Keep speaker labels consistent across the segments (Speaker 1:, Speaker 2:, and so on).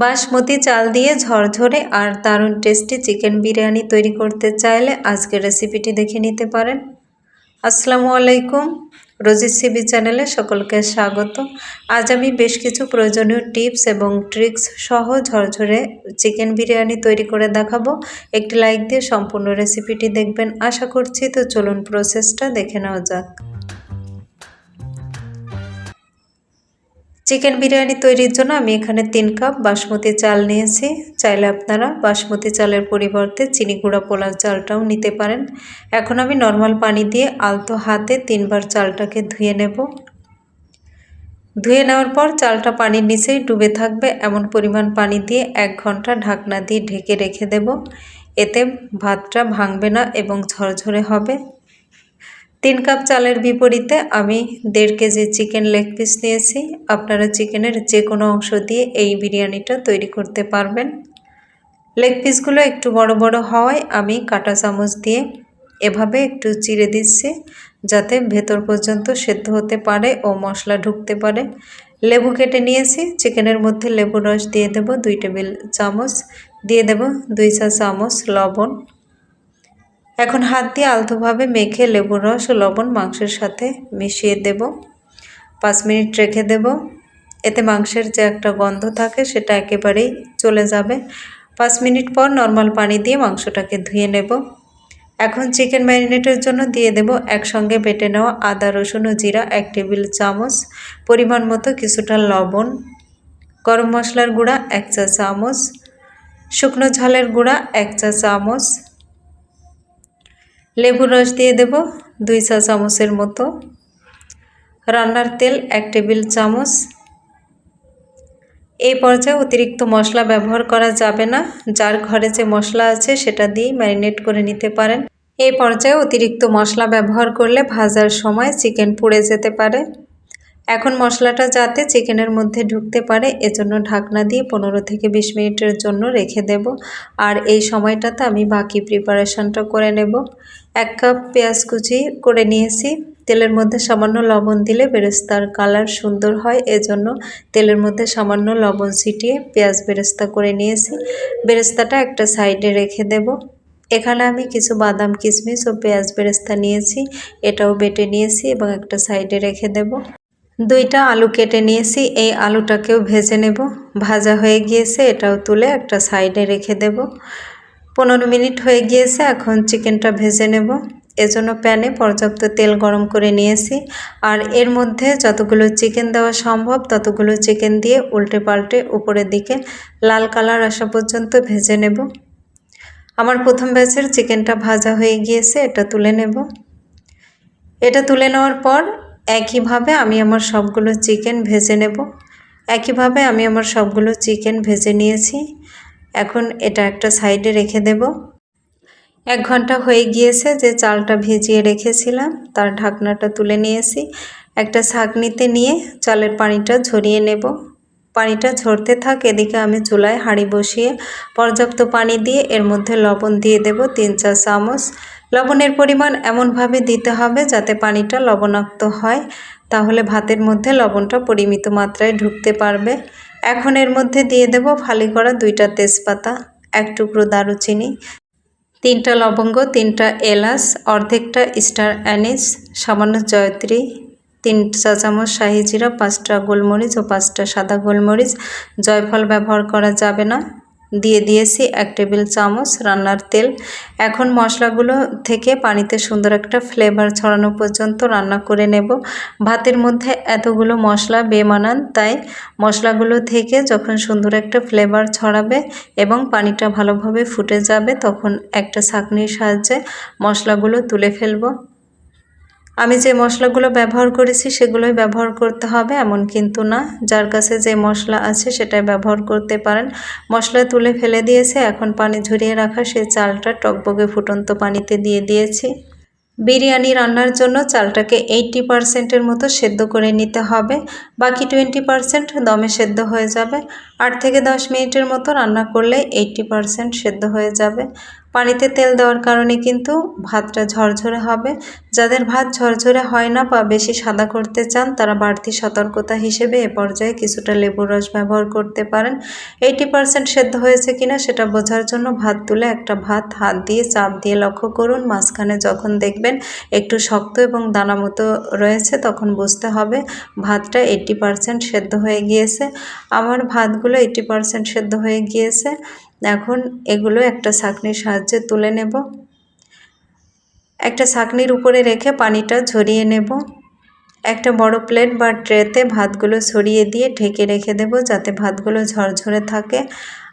Speaker 1: বাসমতি চাল দিয়ে ঝরঝরে আর দারুণ টেস্টি চিকেন বিরিয়ানি তৈরি করতে চাইলে আজকের রেসিপিটি দেখে নিতে পারেন। আসসালামু আলাইকুম। রোজি সিবি চ্যানেলে সকলকে স্বাগত। আজ আমি বেশ কিছু প্রয়োজনীয় টিপস এবং ট্রিক্স সহ ঝরঝরে চিকেন বিরিয়ানি তৈরি করে দেখাবো। একটি লাইক দিয়ে সম্পূর্ণ রেসিপিটি দেখবেন। আশা করছি তো চলুন প্রসেসটা দেখে নেওয়া যাক। চিকেন বিরিয়ানি তৈরির জন্য আমি এখানে তিন কাপ বাসমতি চাল নিয়েছি। চাইলে আপনারা বাসমতি চালের পরিবর্তে চিনি গুঁড়া পোলার চালটাও নিতে পারেন। এখন আমি নর্মাল পানি দিয়ে আলতো হাতে তিনবার চালটাকে ধুয়ে নেব। ধুয়ে নেওয়ার পর চালটা পানির নিচেই ডুবে থাকবে। এমন পরিমাণ পানি দিয়ে এক ঘণ্টা ঢাকনা দিয়ে ঢেকে রেখে দেব। এতে ভাতটা ভাঙবে না এবং ঝরঝরে হবে। তিন কাপ চালের বিপরীতে আমি দেড় কেজি চিকেন লেগ পিস নিয়েছি। আপনারা চিকেনের যে কোনো অংশ দিয়ে এই বিরিয়ানিটা তৈরি করতে পারবেন। লেগ পিসগুলো একটু বড় বড় হওয়ায় আমি কাটা চামচ দিয়ে এভাবে একটু চিড়ে দিচ্ছি যাতে ভেতর পর্যন্ত সেদ্ধ হতে পারে ও মশলা ঢুকতে পারে। লেবু কেটে নিয়েছি। চিকেনের মধ্যে লেবু রস দিয়ে দেব দুই টেবিল চামচ, দিয়ে দেব দুই চা চামচ লবণ। এখন হাত দিয়ে আলতোভাবে মেখে লেবুর রস ও লবণ মাংসের সাথে মিশিয়ে দেব। পাঁচ মিনিট রেখে দেব। এতে মাংসের যে একটা গন্ধ থাকে সেটা একেবারেই চলে যাবে। পাঁচ মিনিট পর নর্মাল পানি দিয়ে মাংসটাকে ধুয়ে নেব। এখন চিকেন ম্যারিনেটের জন্য দিয়ে দেব একসঙ্গে বেটে নেওয়া আদা, রসুন ও জিরা এক টেবিল চামচ, পরিমাণ মতো কিছুটা লবণ, গরম মশলার গুঁড়া এক চা চামচ, শুকনো ঝালের গুঁড়া এক চা চামচ লেবুর রস দিয়ে দেব দুই চা চামচের মতো। রান্নার তেল এক টেবিল চামচ। এই পর্যায়ে অতিরিক্ত মশলা ব্যবহার করা যাবে না। যার ঘরে যে মশলা আছে সেটা দিয়ে ম্যারিনেট করে নিতে পারেন। এই পর্যায়ে অতিরিক্ত মশলা ব্যবহার করলে ভাজার সময় চিকেন পুড়ে যেতে পারে। এখন মশলাটা যাতে চিকেনের মধ্যে ঢুকতে পারে, এজন্য ঢাকনা দিয়ে পনেরো থেকে বিশ মিনিটের জন্য রেখে দেব। আর এই সময়টাতে আমি বাকি প্রিপারেশনটা করে নেব। এক কাপ পেঁয়াজ কুচি করে নিয়েছি। তেলের মধ্যে সামান্য লবণ দিলে বেরেস্তার কালার সুন্দর হয়, এজন্য তেলের মধ্যে সামান্য লবণ ছিটিয়ে পেঁয়াজ বেরেস্তা করে নিয়েছি। বেরেস্তাটা একটা সাইডে রেখে দেব। এখানে আমি কিছু বাদাম, কিশমিশ ও পেঁয়াজ বেরেস্তা নিয়েছি। এটাও বেটে নিয়েছি এবং একটা সাইডে রেখে দেব। দুইটা আলু কেটে নিয়েছি, এই আলুটাকেও ভেজে নেব। ভাজা হয়ে গিয়েছে, এটাও তুলে একটা সাইডে রেখে দেব। পনেরো মিনিট হয়ে গিয়েছে, এখন চিকেনটা ভেজে নেব। এজন্য প্যানে পর্যাপ্ত তেল গরম করে নিয়েছি। আর এর মধ্যে যতগুলো চিকেন দেওয়া সম্ভব, ততগুলো চিকেন দিয়ে উল্টে পাল্টে উপরের দিকে লাল কালার আসা পর্যন্ত ভেজে নেব। আমার প্রথম ব্যাচের চিকেনটা ভাজা হয়ে গিয়েছে, এটা তুলে নেব। এটা তুলে নেওয়ার পর একইভাবে আমি আমার সবগুলো চিকেন ভেজে নেব। একইভাবে আমি আমার সবগুলো চিকেন ভেজে নিয়েছি। এখন এটা একটা সাইডে রেখে দেব। এক ঘণ্টা হয়ে গিয়েছে যে চালটা ভিজিয়ে রেখেছিলাম, তার ঢাকনাটা তুলে নিয়েছি। একটা ছাঁকনিতে নিয়ে চালের পানিটা ঝরিয়ে নেব। পানিটা ঝরতে থাক, এদিকে আমি চুলায় হাঁড়ি বসিয়ে পর্যাপ্ত পানি দিয়ে এর মধ্যে লবণ দিয়ে দেব তিন চা চামচ। লবণের পরিমাণ এমনভাবে দিতে হবে যাতে পানিটা লবণাক্ত হয়, তাহলে ভাতের মধ্যে লবণটা পরিমিত মাত্রায় ঢুকতে পারবে। এখন এর মধ্যে দিয়ে দেব ফালি করা দুইটা তেজপাতা, এক টুকরো দারুচিনি, তিনটা লবঙ্গ, তিনটা এলাচ, অর্ধেকটা স্টার অ্যানিস, সামান্য জয়ত্রী, তিন চা চামচ শাহি জিরা, পাঁচটা গোলমরিচ ও পাঁচটা সাদা গোলমরিচ। জয়ফল ব্যবহার করা যাবে না। দিয়ে দিয়েছি এক টেবিল চামচ রান্নার তেল। এখন মশলাগুলো থেকে পানিতে সুন্দর একটা ফ্লেভার ছড়ানো পর্যন্ত রান্না করে নেব। ভাতের মধ্যে এতগুলো মশলা বেমানান, তাই মশলাগুলো থেকে যখন সুন্দর একটা ফ্লেভার ছড়াবে এবং পানিটা ভালোভাবে ফুটে যাবে, তখন একটা ছাঁকনির সাহায্যে মশলাগুলো তুলে ফেলব। আমি যে মশলাগুলো ব্যবহার করেছি সেগুলোই ব্যবহার করতে হবে, এমন কিন্তু না। যার কাছে যে মশলা আছে সেটাই ব্যবহার করতে পারেন। মশলা তুলে ফেলে দিয়েছে, এখন পানি ঝরিয়ে রাখা সেই চালটা টকবগে ফুটন্ত পানিতে দিয়ে দিয়েছি। বিরিয়ানি রান্নার জন্য চালটাকে এইটটি পারসেন্টের মতো সেদ্ধ করে নিতে হবে। বাকি টোয়েন্টি পারসেন্ট দমে সেদ্ধ হয়ে যাবে। আট থেকে দশ মিনিটের মতো রান্না করলে এইটটি পারসেন্ট সেদ্ধ হয়ে যাবে। পানিতে তেল দেওয়ার কারণে কিন্তু ভাতটা ঝরঝরে হবে। যাদের ভাত ঝরঝরে হয় না বা বেশি সাদা করতে চান, তারা বাড়তি সতর্কতা হিসেবে এ পর্যায়ে কিছুটা লেবুর রস ব্যবহার করতে পারেন। এইটি পারসেন্ট সেদ্ধ হয়েছে কিনা সেটা বোঝার জন্য ভাত তুলে একটা ভাত, হাত দিয়ে চাপ দিয়ে লক্ষ্য করুন। মাঝখানে যখন দেখবেন একটু শক্ত এবং দানা মতো রয়েছে, তখন বুঝতে হবে ভাতটা এইটি পারসেন্ট সেদ্ধ হয়ে গিয়েছে। আমার ভাতগুলো এইটি পারসেন্ট সেদ্ধ হয়ে গিয়েছে। এখন এগুলো একটা ছাঁকনির সাহায্যে তুলে নেব। একটা ছাঁকনির উপরে রেখে পানিটা ঝরিয়ে নেব। একটা বড় প্লেট বা ট্রেতে ভাতগুলো ছড়িয়ে দিয়ে ঢেকে রেখে দেব যাতে ভাতগুলো ঝরঝরে থাকে।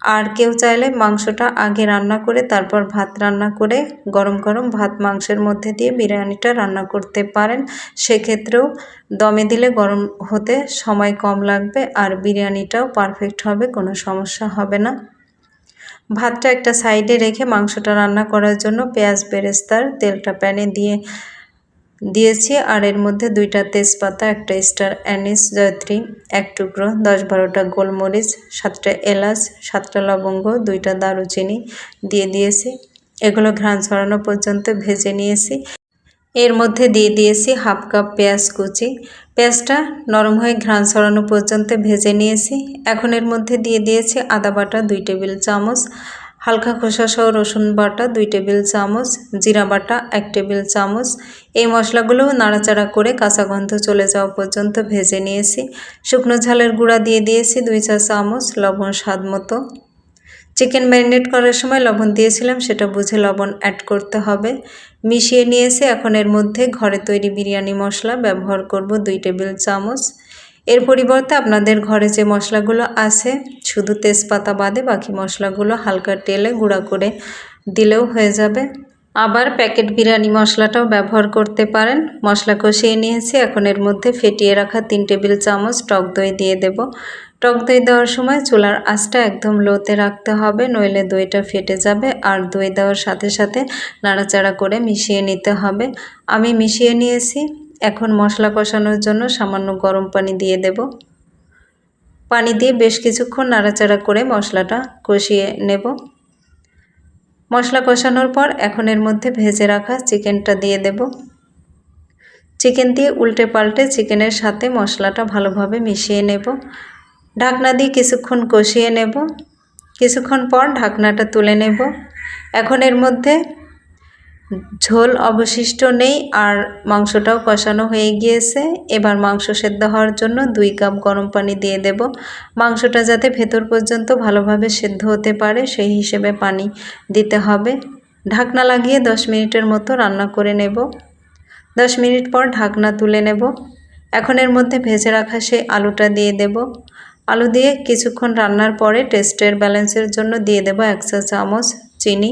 Speaker 1: আর কেউ চাইলে মাংসটা আগে রান্না করে, তারপর ভাত রান্না করে, গরম গরম ভাত মাংসের মধ্যে দিয়ে বিরিয়ানিটা রান্না করতে পারেন। সেক্ষেত্রেও দমে দিলে গরম হতে সময় কম লাগবে আর বিরিয়ানিটাও পারফেক্ট হবে, কোনো সমস্যা হবে না। ভাতটা একটা সাইডে রেখে মাংসটা রান্না করার জন্য পেঁয়াজ, বেরেস্তার তেলটা প্যানে দিয়ে দিয়েছি। আর এর মধ্যে দুইটা তেজপাতা, একটা স্টার অ্যানিস জয়ত্রী, এক টুকরো, দশ বারোটা গোলমরিচ, সাতটা এলাচ, সাতটা লবঙ্গ, দুইটা দারুচিনি দিয়ে দিয়েছি। এগুলো ঘ্রাণ ছড়ানো পর্যন্ত ভেজে নিয়েছি। এর মধ্যে দিয়ে দিয়েছি হাফ কাপ পেঁয়াজ কুচি। পেঁয়াজটা নরম হয়ে ঘ্রাণ ছড়ানো পর্যন্ত ভেজে নিয়েছি। এখন এর মধ্যে দিয়ে দিয়েছি আদা বাটা দুই টেবিল চামচ, হালকা খোসা সহ রসুন বাটা দুই টেবিল চামচ, জিরা বাটা এক টেবিল চামচ। এই মশলাগুলো নাড়াচাড়া করে কাঁচা গন্ধ চলে যাওয়া পর্যন্ত ভেজে নিয়েছি। শুকনো ঝালের গুঁড়া দিয়ে দিয়েছি দুই চা চামচ লবণ স্বাদ মতো। চিকেন ম্যারিনেট করার সময় লবণ দিয়েছিলাম, সেটা বুঝে লবণ অ্যাড করতে হবে। মিশিয়ে নিয়েছি, এখন এর মধ্যে ঘরে তৈরি বিরিয়ানি মশলা ব্যবহার করব দুই টেবিল চামচ। এর পরিবর্তে আপনাদের ঘরে যে মশলাগুলো আছে, শুধু তেজপাতা বাদে বাকি মশলাগুলো হালকা তেলে গুঁড়া করে দিলেও হয়ে যাবে। আবার প্যাকেট বিরিয়ানি মশলাটাও ব্যবহার করতে পারেন। মশলা কষিয়ে নিয়েছি, এখন এর মধ্যে ফেটিয়ে রাখা তিন টেবিল চামচ টক দই দিয়ে দেব। টক দই দেওয়ার সময় চুলার আঁচটা একদম লোতে রাখতে হবে, নইলে দইটা ফেটে যাবে আর দই দেওয়ার সাথে সাথে নাড়াচাড়া করে মিশিয়ে নিতে হবে। আমি মিশিয়ে নিয়েছি, এখন মশলা কষানোর জন্য সামান্য গরম পানি দিয়ে দেব। পানি দিয়ে বেশ কিছুক্ষণ নাড়াচাড়া করে মশলাটা কষিয়ে নেব। মশলা কষানোর পর এখন এর মধ্যে ভেজে রাখা চিকেনটা দিয়ে দেব। চিকেন দিয়ে উল্টে পাল্টে চিকেনের সাথে মশলাটা ভালোভাবে মিশিয়ে নেব। ঢাকনা দিয়ে কিছুক্ষণ কষিয়ে নেব। কিছুক্ষণ পর ঢাকনাটা তুলে নেব। এখন এর মধ্যে ঝোল অবশিষ্ট নেই আর মাংসটাও কষানো হয়ে গিয়েছে। এবার মাংস সেদ্ধ হওয়ার জন্য দুই কাপ গরম পানি দিয়ে দেব। মাংসটা যাতে ভেতর পর্যন্ত ভালোভাবে সেদ্ধ হতে পারে, সেই হিসেবে পানি দিতে হবে। ঢাকনা লাগিয়ে দশ মিনিটের মতো রান্না করে নেব। দশ মিনিট পর ঢাকনা তুলে নেব। এখন এর মধ্যে ভেজে রাখা সেই আলুটা দিয়ে দেব। আলু দিয়ে কিছুক্ষণ রান্নার পরে টেস্টের ব্যালেন্সের জন্য দিয়ে দেব এক চা চামচ চিনি।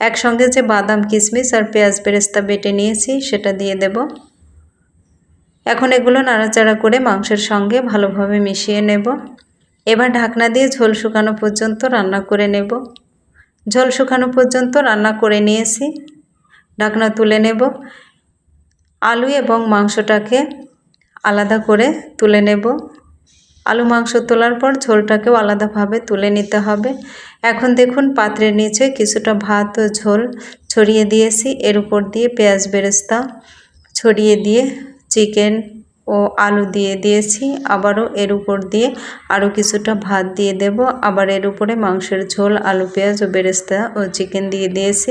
Speaker 1: একসঙ্গে যে বাদাম, কিশমিশ আর পেঁয়াজ বেরেস্তা বেটে নিয়েছি, সেটা দিয়ে দেব। এখন এগুলো নাড়াচাড়া করে মাংসের সঙ্গে ভালোভাবে মিশিয়ে নেব। এবার ঢাকনা দিয়ে ঝোল শুকানো পর্যন্ত রান্না করে নেব। ঝোল শুকানো পর্যন্ত রান্না করে নিয়েছি। ঢাকনা তুলে নেব। আলু এবং মাংসটাকে আলাদা করে তুলে নেব। আলু মাংস তোলার পর ঝোলটাকেও আলাদাভাবে তুলে নিতে হবে। এখন দেখুন পাত্রের নিচে কিছুটা ভাত ও ঝোল ছড়িয়ে দিয়েছি। এর উপর দিয়ে পেঁয়াজ বেরেস্তা ছড়িয়ে দিয়ে চিকেন ও আলু দিয়ে দিয়েছি, আবারও এর উপর দিয়ে আরও কিছুটা ভাত দিয়ে দেব। আবার এর উপরে মাংসের ঝোল, আলু, পেঁয়াজ ও বেরেস্তা ও চিকেন দিয়ে দিয়েছি।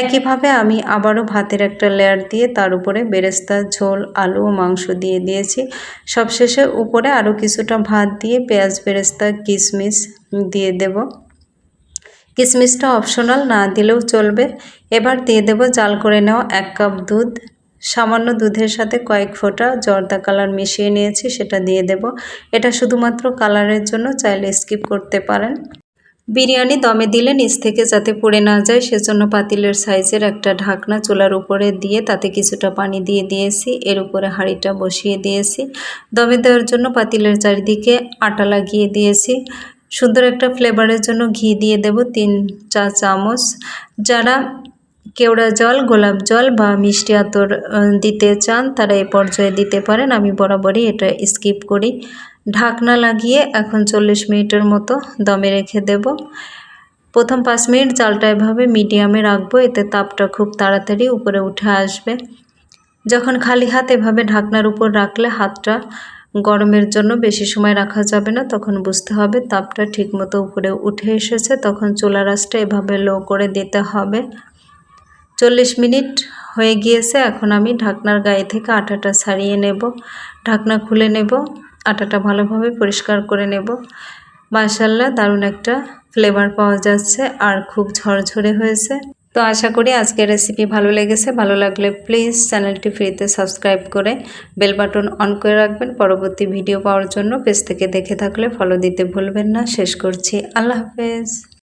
Speaker 1: একইভাবে আমি আবারও ভাতের একটা লেয়ার দিয়ে তার উপরে বেরেস্তা, ঝোল, আলু ও মাংস দিয়ে দিয়েছি। সবশেষে উপরে আরও কিছুটা ভাত দিয়ে পেঁয়াজ, বেরেস্তা, কিশমিশ দিয়ে দেব। কিশমিশটা অপশনাল না দিলেও চলবে। এবার দিয়ে দেব জাল করে নেওয়া এক কাপ দুধ। সামান্য দুধের সাথে কয়েক ফোঁটা জর্দা কালার মিশিয়ে নিয়েছি, সেটা দিয়ে দেব। এটা শুধুমাত্র কালারের জন্য, চাইলে স্কিপ করতে পারেন। বিরিয়ানি দমে দিলে নিচ থেকে যাতে পড়ে না যায়, সেজন্য পাতিলের সাইজের একটা ঢাকনা চুলার উপরে দিয়ে তাতে কিছুটা পানি দিয়ে দিয়েছি। এর উপরে হাঁড়িটা বসিয়ে দিয়েছি। দমে দেওয়ার জন্য পাতিলের চারিদিকে আটা লাগিয়ে দিয়েছি। সুন্দর একটা ফ্লেভারের জন্য ঘি দিয়ে দেব, তিন চা চামচ যারা কেওড়া জল, গোলাপ জল বা মিষ্টি আতর দিতে চান, তারা এ পর্যায়ে দিতে পারেন। আমি বরাবরই এটা স্কিপ করি। ঢাকনা লাগিয়ে এখন চল্লিশ মিনিটের মতো দমে রেখে দেব। প্রথম পাঁচ মিনিট জালটা এভাবে মিডিয়ামে রাখব, এতে তাপটা খুব তাড়াতাড়ি উপরে উঠে আসবে। যখন খালি হাত এভাবে ঢাকনার উপর রাখলে হাতটা গরমের জন্য বেশি সময় রাখা যাবে না, তখন বুঝতে হবে তাপটা ঠিকমতো উপরে উঠে এসেছে, তখন চুলা রাসটা এভাবে লো করে দিতে হবে। চল্লিশ মিনিট হয়ে গিয়েছে, এখন আমি ঢাকনার গায়ে থেকে আটাটা ছাড়িয়ে নেব। ঢাকনা খুলে নেব, আটাটা ভালোভাবে পরিষ্কার করে নেব। মাশাল্লাহ দারুণ একটা ফ্লেভার পাওয়া যাচ্ছে আর খুব ঝরঝরে হয়েছে। তো আশা করি আজকের রেসিপি ভালো লেগেছে। ভালো লাগলে প্লিজ চ্যানেলটি ফ্রিতে সাবস্ক্রাইব করে বেল বাটন অন করে রাখবেন। পরবর্তী ভিডিও পাওয়ার জন্য পেজ থেকে দেখে থাকলে ফলো দিতে ভুলবেন না। শেষ করছি। আল্লাহ হাফেজ।